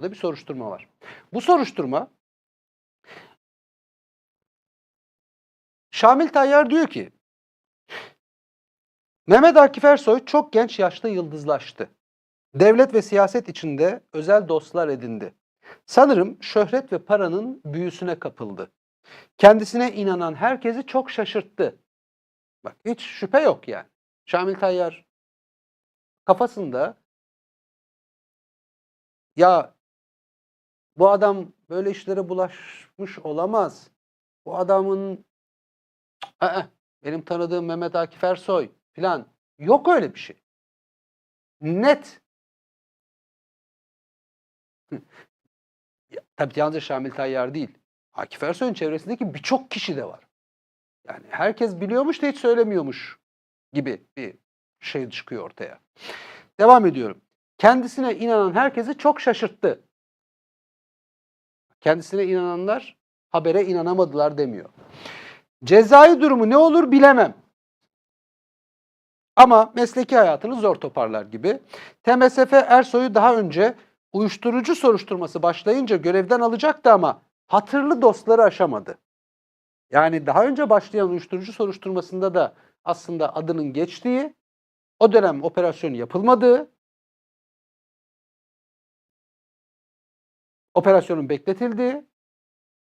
Burada bir soruşturma var. Bu soruşturma Şamil Tayyar diyor ki Mehmet Akif Ersoy çok genç yaşta yıldızlaştı. Devlet ve siyaset içinde özel dostlar edindi. Sanırım şöhret ve paranın büyüsüne kapıldı. Kendisine inanan herkesi çok şaşırttı. Bak hiç şüphe yok yani. Şamil Tayyar kafasında ya bu adam böyle işlere bulaşmış olamaz. Bu adamın Aa, benim tanıdığım Mehmet Akif Ersoy filan yok öyle bir şey. Net. Tabii yalnızca Şamil Tayyar değil. Akif Ersoy'un çevresindeki birçok kişi de var. Yani herkes biliyormuş da hiç söylemiyormuş gibi bir şey çıkıyor ortaya. Devam ediyorum. Kendisine inanan herkesi çok şaşırttı. Kendisine inananlar habere inanamadılar demiyor. Cezai durumu ne olur bilemem. Ama mesleki hayatını zor toparlar gibi. TMSF Ersoy'u daha önce uyuşturucu soruşturması başlayınca görevden alacaktı ama hatırlı dostları aşamadı. Yani daha önce başlayan uyuşturucu soruşturmasında da aslında adının geçtiği, o dönem operasyon yapılmadığı, operasyonun bekletildiği,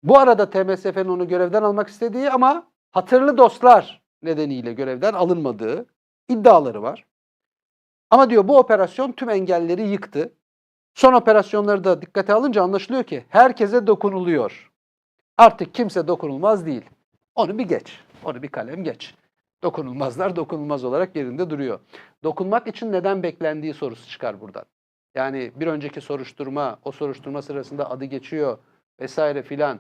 bu arada TMSF'nin onu görevden almak istediği ama hatırlı dostlar nedeniyle görevden alınmadığı iddiaları var. Ama diyor bu operasyon tüm engelleri yıktı. Son operasyonları da dikkate alınca anlaşılıyor ki herkese dokunuluyor. Artık kimse dokunulmaz değil. Onu bir geç. Onu bir kalem geç. Dokunulmazlar dokunulmaz olarak yerinde duruyor. Dokunmak için neden beklendiği sorusu çıkar buradan. Yani bir önceki soruşturma, o soruşturma sırasında adı geçiyor vesaire filan.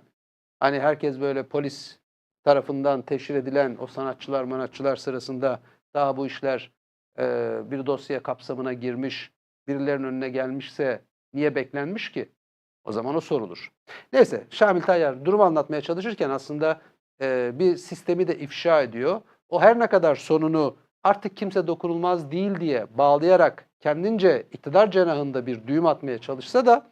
Hani herkes böyle polis tarafından teşhir edilen o sanatçılar manatçılar sırasında daha bu işler e, bir dosya kapsamına girmiş, birilerinin önüne gelmişse niye beklenmiş ki? O zaman o sorulur. Neyse Şamil Tayyar durumu anlatmaya çalışırken aslında e, bir sistemi de ifşa ediyor. O her ne kadar sonunu artık kimse dokunulmaz değil diye bağlayarak kendince iktidar cenahında bir düğüm atmaya çalışsa da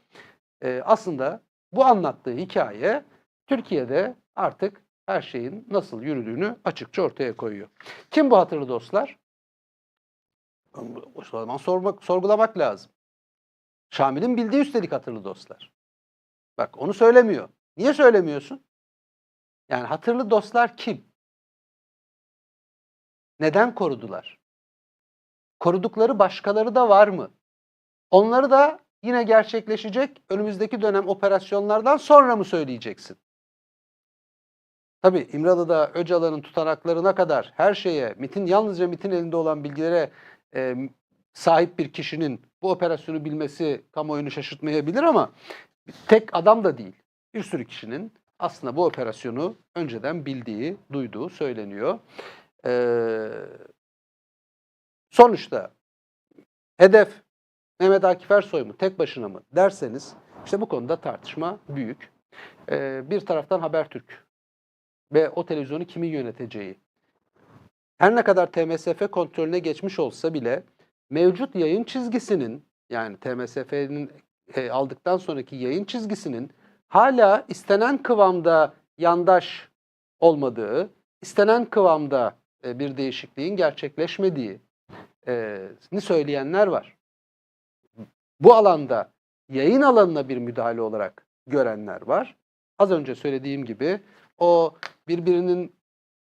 e, aslında bu anlattığı hikaye Türkiye'de artık her şeyin nasıl yürüdüğünü açıkça ortaya koyuyor. Kim bu hatırlı dostlar? O zaman sormak, sorgulamak lazım. Şamil'in bildiği üstelik hatırlı dostlar. Bak onu söylemiyor. Niye söylemiyorsun? Yani hatırlı dostlar kim? Neden korudular? Korudukları başkaları da var mı? Onları da yine gerçekleşecek önümüzdeki dönem operasyonlardan sonra mı söyleyeceksin? Tabii İmralı'da Öcalan'ın tutanaklarına kadar her şeye, MIT'in yalnızca MIT'in elinde olan bilgilere e, sahip bir kişinin bu operasyonu bilmesi kamuoyunu şaşırtmayabilir ama tek adam da değil. Bir sürü kişinin aslında bu operasyonu önceden bildiği, duyduğu söyleniyor. Ee, sonuçta hedef Mehmet Akif Ersoy mu, tek başına mı derseniz işte bu konuda tartışma büyük. Ee, bir taraftan Habertürk ve o televizyonu kimin yöneteceği. Her ne kadar TMSF kontrolüne geçmiş olsa bile mevcut yayın çizgisinin yani TMSF'nin e, aldıktan sonraki yayın çizgisinin hala istenen kıvamda yandaş olmadığı, istenen kıvamda e, bir değişikliğin gerçekleşmediği e, söyleyenler var. Bu alanda yayın alanına bir müdahale olarak görenler var. Az önce söylediğim gibi o birbirinin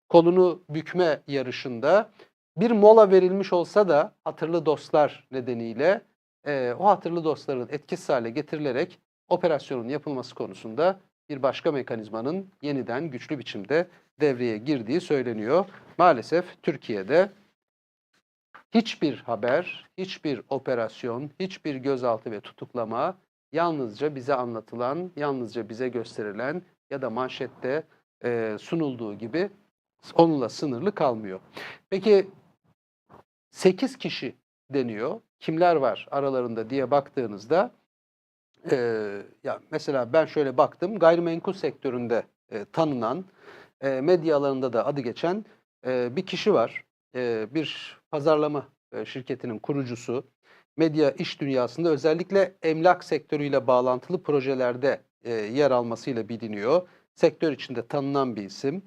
kolunu bükme yarışında bir mola verilmiş olsa da hatırlı dostlar nedeniyle e, o hatırlı dostların etkisiz hale getirilerek operasyonun yapılması konusunda bir başka mekanizmanın yeniden güçlü biçimde devreye girdiği söyleniyor. Maalesef Türkiye'de hiçbir haber, hiçbir operasyon, hiçbir gözaltı ve tutuklama yalnızca bize anlatılan, yalnızca bize gösterilen ya da manşette e, sunulduğu gibi onunla sınırlı kalmıyor. Peki 8 kişi deniyor. Kimler var aralarında diye baktığınızda e, ya mesela ben şöyle baktım gayrimenkul sektöründe e, tanınan e, medya alanında da adı geçen e, bir kişi var. E, bir pazarlama e, şirketinin kurucusu. medya iş dünyasında özellikle emlak sektörüyle bağlantılı projelerde e, yer almasıyla biliniyor. Sektör içinde tanınan bir isim.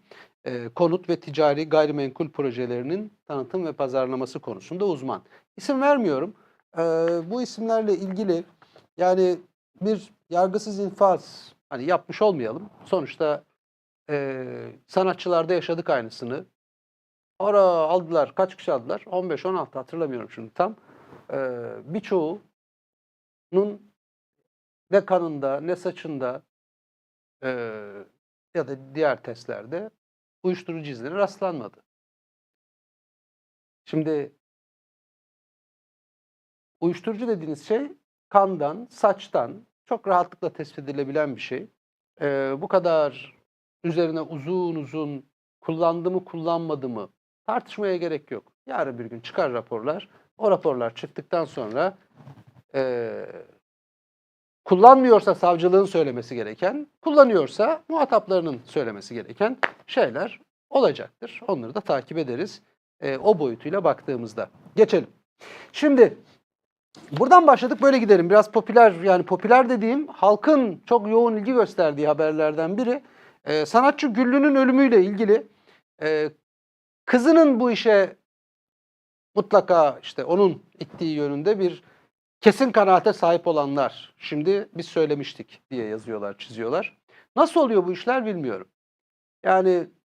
E, konut ve ticari gayrimenkul projelerinin tanıtım ve pazarlaması konusunda uzman. İsim vermiyorum. Bu isimlerle ilgili yani bir yargısız infaz hani yapmış olmayalım. Sonuçta e, sanatçılarda yaşadık aynısını. Ara aldılar. Kaç kişi aldılar? 15-16 hatırlamıyorum şimdi tam. Ee, birçoğunun ne kanında ne saçında e, ya da diğer testlerde uyuşturucu izleri rastlanmadı. Şimdi uyuşturucu dediğiniz şey kandan, saçtan çok rahatlıkla tespit edilebilen bir şey. Ee, bu kadar üzerine uzun uzun kullandı mı kullanmadı mı tartışmaya gerek yok. Yarın bir gün çıkar raporlar. O raporlar çıktıktan sonra eee, kullanmıyorsa savcılığın söylemesi gereken, kullanıyorsa muhataplarının söylemesi gereken şeyler olacaktır. Onları da takip ederiz eee, o boyutuyla baktığımızda. Geçelim. Şimdi buradan başladık böyle gidelim. Biraz popüler yani popüler dediğim halkın çok yoğun ilgi gösterdiği haberlerden biri. Eee, sanatçı Güllü'nün ölümüyle ilgili eee, kızının bu işe mutlaka işte onun ittiği yönünde bir kesin kanaate sahip olanlar şimdi biz söylemiştik diye yazıyorlar, çiziyorlar. Nasıl oluyor bu işler bilmiyorum. Yani